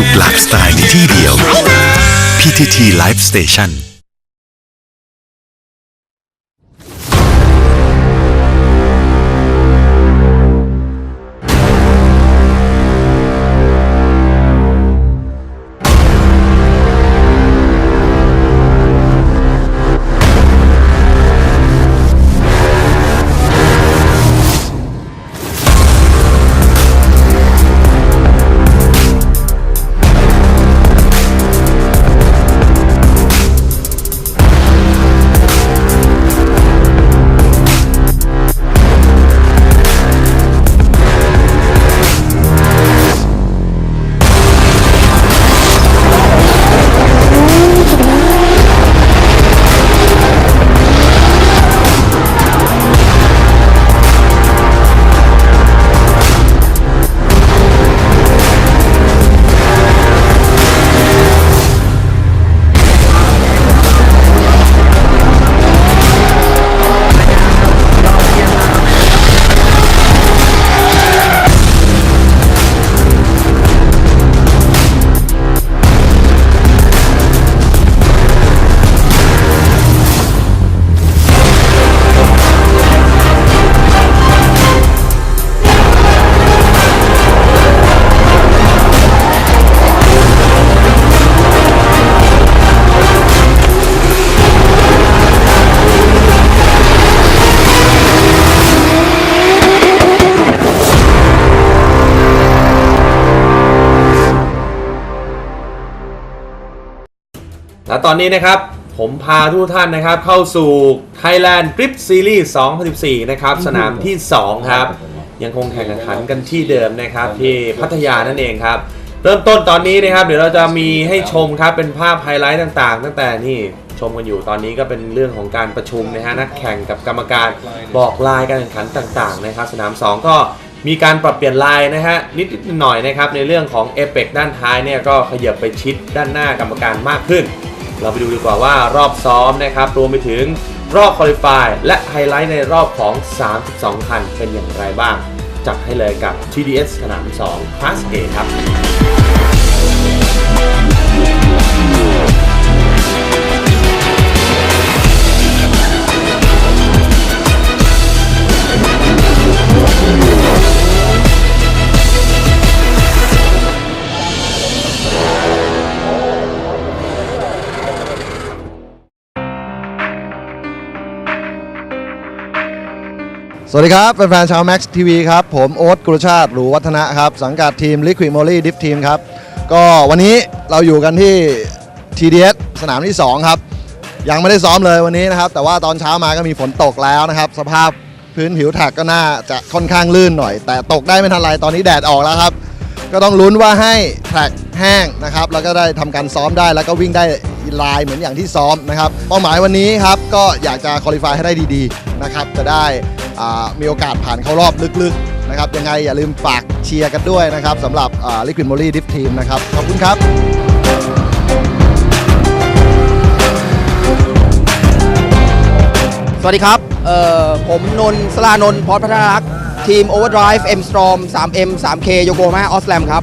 สุขหลากสไตล์ในที่เดียว PTT Live Station ตอนนี้นะครับ ผมพาทุกท่านนะครับ เข้าสู่ Thailand Grip Series 2014 นะครับ สนามที่ 2 ครับ ยังคงแข่งขันกันที่เดิมนะครับ ที่พัทยานั่นเองครับ เริ่มต้นตอนนี้นะครับ เดี๋ยวเราจะมีให้ชมครับ เป็นภาพไฮไลท์ต่างๆ ตั้งแต่นี่ชมกันอยู่ตอนนี้ก็เป็นเรื่องของการประชุมนะฮะนักแข่งกับกรรมการบอกลายการแข่งขันต่าง ๆ นะครับ สนาม 2 ก็มีการปรับเปลี่ยนลายนะฮะนิดๆหน่อยๆนะครับในเรื่องของเอเปกด้านท้ายเนี่ยก็ขยับไปชิดด้านหน้ากรรมการมากขึ้น เราไปดูดีกว่าว่ารอบซ้อมนะครับ รวมไปถึงรอบคอลิฟายและไฮไลท์ในรอบของ 32 คันเป็นอย่างไรบ้าง จัดให้เลยกับ TDS สนาม2 Class A ครับ สวัสดีครับ แฟนๆชาว Max TV ครับ ผมโอ๊ตกุลชาติหรูวัฒนะครับ สังกัดทีม Liquid Moly Dip Team ครับ ก็วันนี้เราอยู่กันที่ TDS สนามที่ 2 ครับ ยังไม่ได้ซ้อมเลยวันนี้นะครับ แต่ว่าตอนเช้ามาก็มีฝนตกแล้วนะครับ สภาพพื้นผิวแท็กก็น่าจะค่อนข้างลื่นหน่อย แต่ตกได้ไม่ทันไรตอนนี้แดดออกแล้วครับ ก็ต้องลุ้นว่าให้แท็กแห้งนะครับ แล้วก็ได้ทำการซ้อมได้แล้วก็วิ่งได้ลายเหมือนอย่างที่ซ้อมนะครับเป้าหมายวันนี้ครับก็อยากจะคุริฟายให้ได้ดีๆนะครับจะได้ มีโอกาสผ่านเข้ารอบลึกๆนะครับยังไงอย่าลืมฝากเชียร์กันด้วยนะครับสำหรับลิควิดโมลี่ดิฟทีมนะครับ ขอบคุณครับสวัสดีครับ เอ่อ ผมนนท์สลานนพอพัฒนารักษ์ทีม Overdrive M Storm 3M 3K โยโกมาออสแลมครับ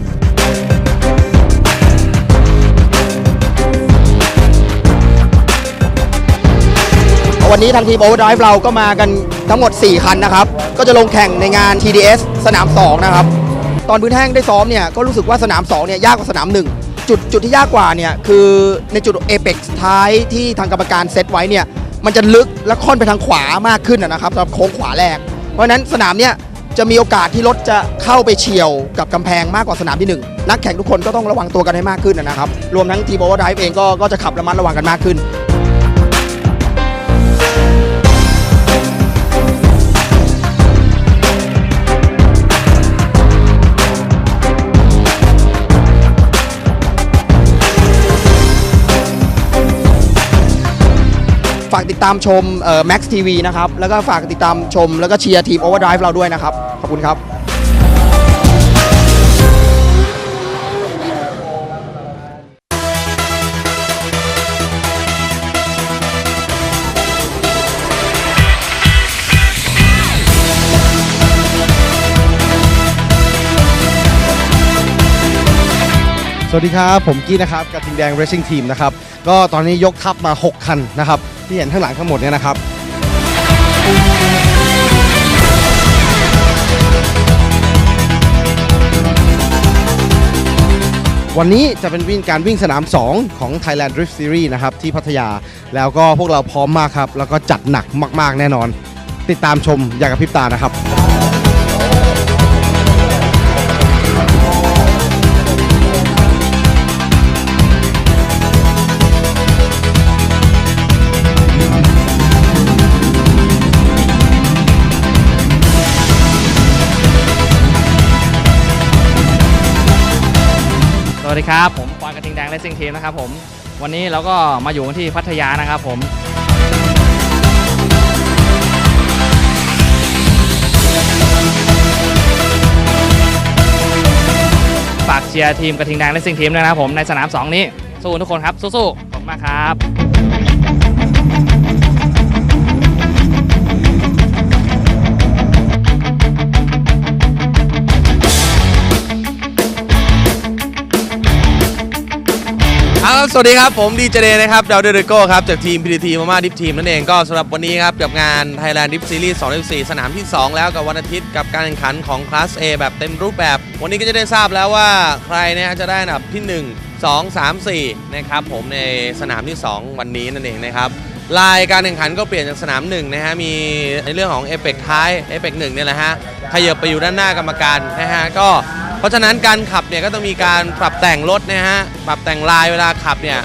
วันนี้ทางทีม Overdrive เราก็มากัน ทั้งหมด 4 คันนะครับ ก็จะลงแข่งในงาน TDS สนาม 2 นะครับ ตอนพื้นแห้งได้ซ้อมเนี่ยก็รู้สึกว่าสนาม 2 เนี่ยยากกว่าสนาม 1 จุดจุดที่ยากกว่าเนี่ยคือในจุดเอเปกท้ายที่ทางกรรมการเซตไว้เนี่ยมันจะลึกและค่อนไปทางขวามากขึ้นนะครับสำหรับโค้งขวาแรก เพราะฉะนั้นสนามเนี่ยจะมีโอกาสที่รถจะเข้าไปเฉียวกับกำแพงมากกว่าสนามที่หนึ่งนักแข่งทุกคนก็ต้องระวังตัวกันให้มากขึ้นนะครับ รวมทั้งทีมโอเวอร์ไดฟ์เองก็ก็จะขับระมัดระวังกันมากขึ้นากติดตามชมเอ่อ Max TV นะครับ แล้วก็ฝากติดตามชม แล้วก็เชียร์ทีม Overdrive เราด้วยนะครับ ขอบคุณครับสวัสดีครับ ผมกี้นะครับกระทิงแดง Racing Team นะครับ ก็ตอนนี้ยกทัพมา 6 คันนะครับ ที่เห็นข้างหลังทั้งหมดเนี่ยนะครับ วันนี้จะเป็นวิ่งการวิ่งสนาม 2 ของ Thailand Drift Series นะครับ ที่พัทยาแล้วก็พวกเราพร้อมมากครับ แล้วก็จัดหนักมาก ๆ แน่นอน ติดตามชมอย่ากระพริบตานะครับ สวัสดีครับ ผมปอนกระทิงแดงแลสซิ่งทีมนะครับผมวันนี้เราก็มาอยู่ที่พัทยานะครับผมฝากเชียร์ทีมกระทิงแดงแลสซิ่งทีมด้วยนะครับผมในสนาม 2 นี้สู้ทุกคนครับสู้ๆขอบคุณมากครับ ครับสวัสดีครับ ผมดีเจเดนะครับดาวเดอร์โก้ครับ จากทีม PTT มาม่าดิฟทีมนั่นเองก็สำหรับวันนี้ครับ กับงาน Thailand Dip Series 2014สนามที่ 2 แล้วกับวันอาทิตย์กับการแข่งขันของคลาส A แบบเต็มรูปแบบ วันนี้ก็จะได้ทราบแล้วว่าใครเนี่ยจะได้อันดับที่ 1 2 3 4 นะครับ ผมในสนามที่ 2 วันนี้นั่นเองนะครับลายการแข่งขันก็เปลี่ยนจากสนามหนึ่งนะฮะ มีในเรื่องของเอเปกท้ายเอเปกหนึ่งเนี่ยแหละฮะขยับไปอยู่ด้านหน้ากรรมการนะฮะ ก็ เพราะฉะนั้นการขับเนี่ยก็ต้องมีการปรับแต่งรถนะฮะปรับแต่งลายเวลาขับเนี่ย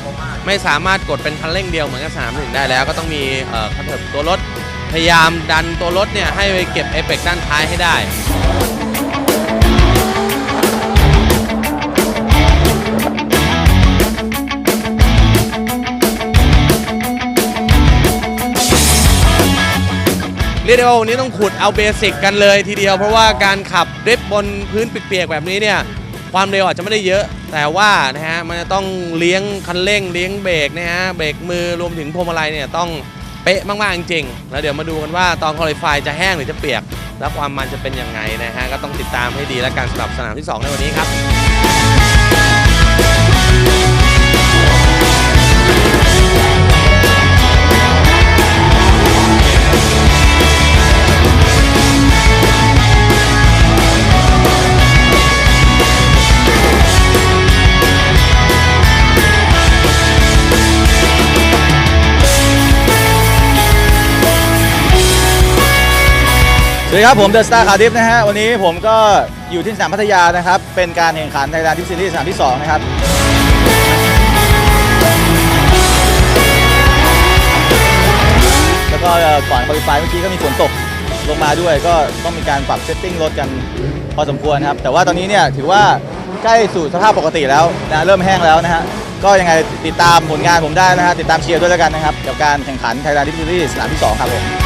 ไม่สามารถกดเป็นคันเร่งเดียวเหมือนกับสนามหนึ่งได้แล้ว ก็ต้องมีเอ่อคันเถิบตัวรถพยายามดันตัวรถเนี่ยให้ไปเก็บเอเฟกด้านท้ายให้ได้ รียกได้ว่าวันนี้ต้องขุดเอาเบสิกกันเลยทีเดียวเพราะว่าการขับดริฟบนพื้นเปียกๆแบบนี้เนี่ยความเร็วอาจจะไม่ได้เยอะ แต่ว่านะฮะมันจะต้องเลี้ยงคันเร่งเลี้ยงเบรกนะฮะเบรกมือรวมถึงพวงมาลัยเนี่ยต้องเป๊ะมากๆจริงๆแล้วเดี๋ยวมาดูกันว่าตอนคอลิฟายจะแห้งหรือจะเปียก แล้วความมันจะเป็นยังไงนะฮะก็ต้องติดตามให้ดีแล้วกันสำหรับสนามที่ 2 ในวันนี้ครับ สวัสดีครับ ผมเดอะสตาร์คาดิฟนะฮะ วันนี้ผมก็อยู่ที่สนามพัทยานะครับ เป็นการแข่งขันในการทิปซีรีส์สนามที่ 2 นะครับ แล้วก็ก่อนคอลิฟเมื่อกี้ก็มีฝนตกลงมาด้วยก็ต้องมีการปรับเซตติ้งรถกันพอสมควรครับ แต่ว่าตอนนี้เนี่ยถือว่าใกล้สู่สภาพปกติแล้วนะเริ่มแห้งแล้วนะฮะก็ยังไงติดตามผลงานผมได้นะฮะติดตามเชียร์ด้วยแล้วกันนะครับกับการแข่งขันไทยแลนด์ทิปซีรีส์สนามที่ 2 ครับผม